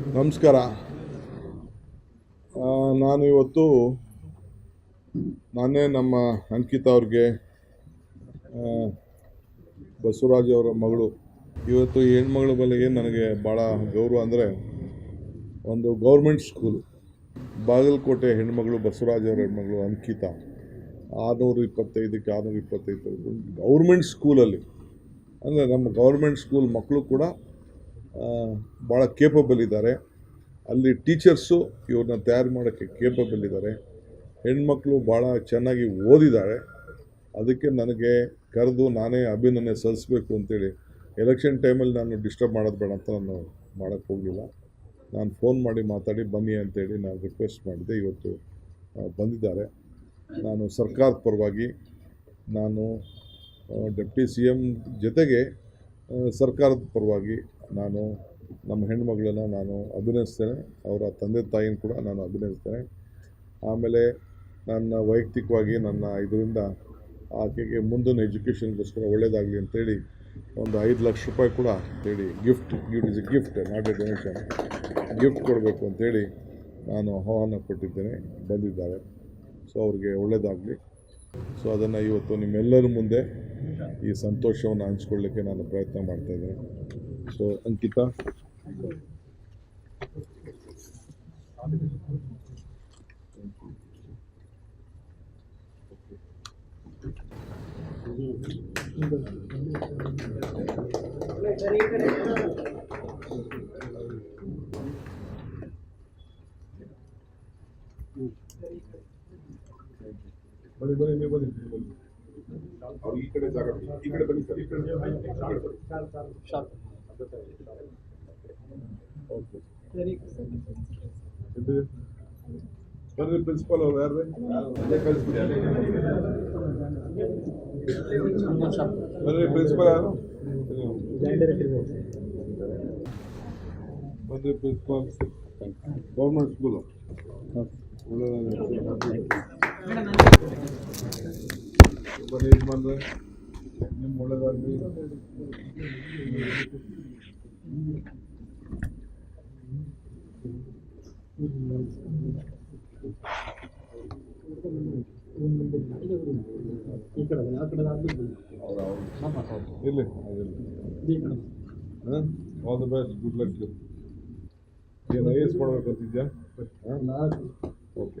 ನಮಸ್ಕಾರ. ನಾನು ಇವತ್ತು ನಾನೇ ನಮ್ಮ ಅಂಕಿತಾ ಅವ್ರಿಗೆ ಬಸವರಾಜ್ ಅವರ ಮಗಳು. ಇವತ್ತು ಹೆಣ್ಮಗಳ ಬಲೆಗೆ ನನಗೆ ಭಾಳ ಗೌರವ ಅಂದರೆ ಒಂದು ಗೌರ್ಮೆಂಟ್ ಸ್ಕೂಲು, ಬಾಗಲಕೋಟೆ ಹೆಣ್ಮಗಳು ಬಸವರಾಜ್ ಅವರ ಹೆಣ್ಮಗಳು ಅಂಕಿತಾ. ಆರುನೂರ ಇಪ್ಪತ್ತೈದಕ್ಕೆ ಆರುನೂರ ಇಪ್ಪತ್ತೈದು ಗೌರ್ಮೆಂಟ್ ಸ್ಕೂಲಲ್ಲಿ. ಅಂದರೆ ನಮ್ಮ ಗೌರ್ಮೆಂಟ್ ಸ್ಕೂಲ್ ಮಕ್ಕಳು ಕೂಡ ಭಾಳ ಕೇಪಬಲ್ ಇದ್ದಾರೆ. ಅಲ್ಲಿ ಟೀಚರ್ಸು ಇವ್ರನ್ನ ತಯಾರು ಮಾಡೋಕ್ಕೆ ಕೇಪಬಲ್ ಇದ್ದಾರೆ. ಹೆಣ್ಮಕ್ಳು ಭಾಳ ಚೆನ್ನಾಗಿ ಓದಿದ್ದಾರೆ. ಅದಕ್ಕೆ ನನಗೆ ಕರೆದು ನಾನೇ ಅಭಿನಂದನೆ ಸಲ್ಲಿಸಬೇಕು ಅಂತೇಳಿ ಎಲೆಕ್ಷನ್ ಟೈಮಲ್ಲಿ ನಾನು ಡಿಸ್ಟರ್ಬ್ ಮಾಡೋದು ಬೇಡ ಅಂತ ನಾನು ಮಾಡೋಕ್ಕೆ ಹೋಗಿಲ್ಲ ನಾನು ಫೋನ್ ಮಾಡಿ ಮಾತಾಡಿ ಬನ್ನಿ ಅಂತೇಳಿ ನಾನು ರಿಕ್ವೆಸ್ಟ್ ಮಾಡಿದೆ. ಇವತ್ತು ಬಂದಿದ್ದಾರೆ. ನಾನು ಸರ್ಕಾರದ ಪರವಾಗಿ ನಾನು ಡೆಪ್ಟಿ ಸಿ ಎಂ ಜೊತೆಗೆ ಸರ್ಕಾರದ ಪರವಾಗಿ ನಾನು ನಮ್ಮ ಹೆಣ್ಮಗಳನ್ನ ನಾನು ಅಭಿನಯಿಸ್ತೇನೆ. ಅವರ ತಂದೆ ತಾಯಿನ ಕೂಡ ನಾನು ಅಭಿನಯಿಸ್ತೇನೆ. ಆಮೇಲೆ ನನ್ನ ವೈಯಕ್ತಿಕವಾಗಿ ನನ್ನ ಇದರಿಂದ ಆಕೆಗೆ ಮುಂದಿನ ಎಜುಕೇಷನ್ಗೋಸ್ಕರ ಒಳ್ಳೇದಾಗಲಿ ಅಂತೇಳಿ ಒಂದು ಐದು ಲಕ್ಷ ರೂಪಾಯಿ ಕೂಡ ಹೇಳಿ gift gift is a gift, not a donation, gift ಕೊಡಬೇಕು ಅಂತೇಳಿ ನಾನು ಆಹ್ವಾನ ಕೊಟ್ಟಿದ್ದೇನೆ, ಬಂದಿದ್ದಾರೆ. ಸೊ, ಅವ್ರಿಗೆ ಒಳ್ಳೆಯದಾಗಲಿ ಸೊ, ಅದನ್ನು ಇವತ್ತು ನಿಮ್ಮೆಲ್ಲರ ಮುಂದೆ ಈ ಸಂತೋಷವನ್ನು ಹಂಚ್ಕೊಳ್ಳಿಕ್ಕೆ ನಾನು ಪ್ರಯತ್ನ ಮಾಡ್ತಾ ಇದ್ದೇನೆ. ಸೊ ಅಂಕಿತಾ ಬನ್ನಿ ಬನ್ನಿ, ನೀವು ಬನ್ನಿ ನೀವು ಬನ್ನಿ. ಅವ್ರು ಈ ಕಡೆ ಜಾಗ. ಈ ಕಡೆ ಬನ್ನಿ ಸರ್ ಈ ಕಡೆ ಬರ್ರಿ ಪ್ರಿನ್ಸಿಪಾಲ್ ಅವ್ರು ಯಾರು? ಬರ್ರಿ ಪ್ರಿನ್ಸಿಪಾಲ್ ಯಾರು? ಬರ್ರಿ ಪ್ರಿನ್ಸಿಪಾಲ್ ಗೌರ್ಮೆಂಟ್ ಸ್ಕೂಲು ಬನ್ನಿ ಇದು ಬಂದ್ರೆ ನಿಮ್ಮ ಒಳ್ಳೇದಾಗಲಿ ಇರಲಿ ಹಾಂ all the best good luck ಏನು ಐ ಎಸ್ ಮಾಡ್ಬೇಕು ಅಂತಿದ್ಯಾ ಹಾಂ ಓಕೆ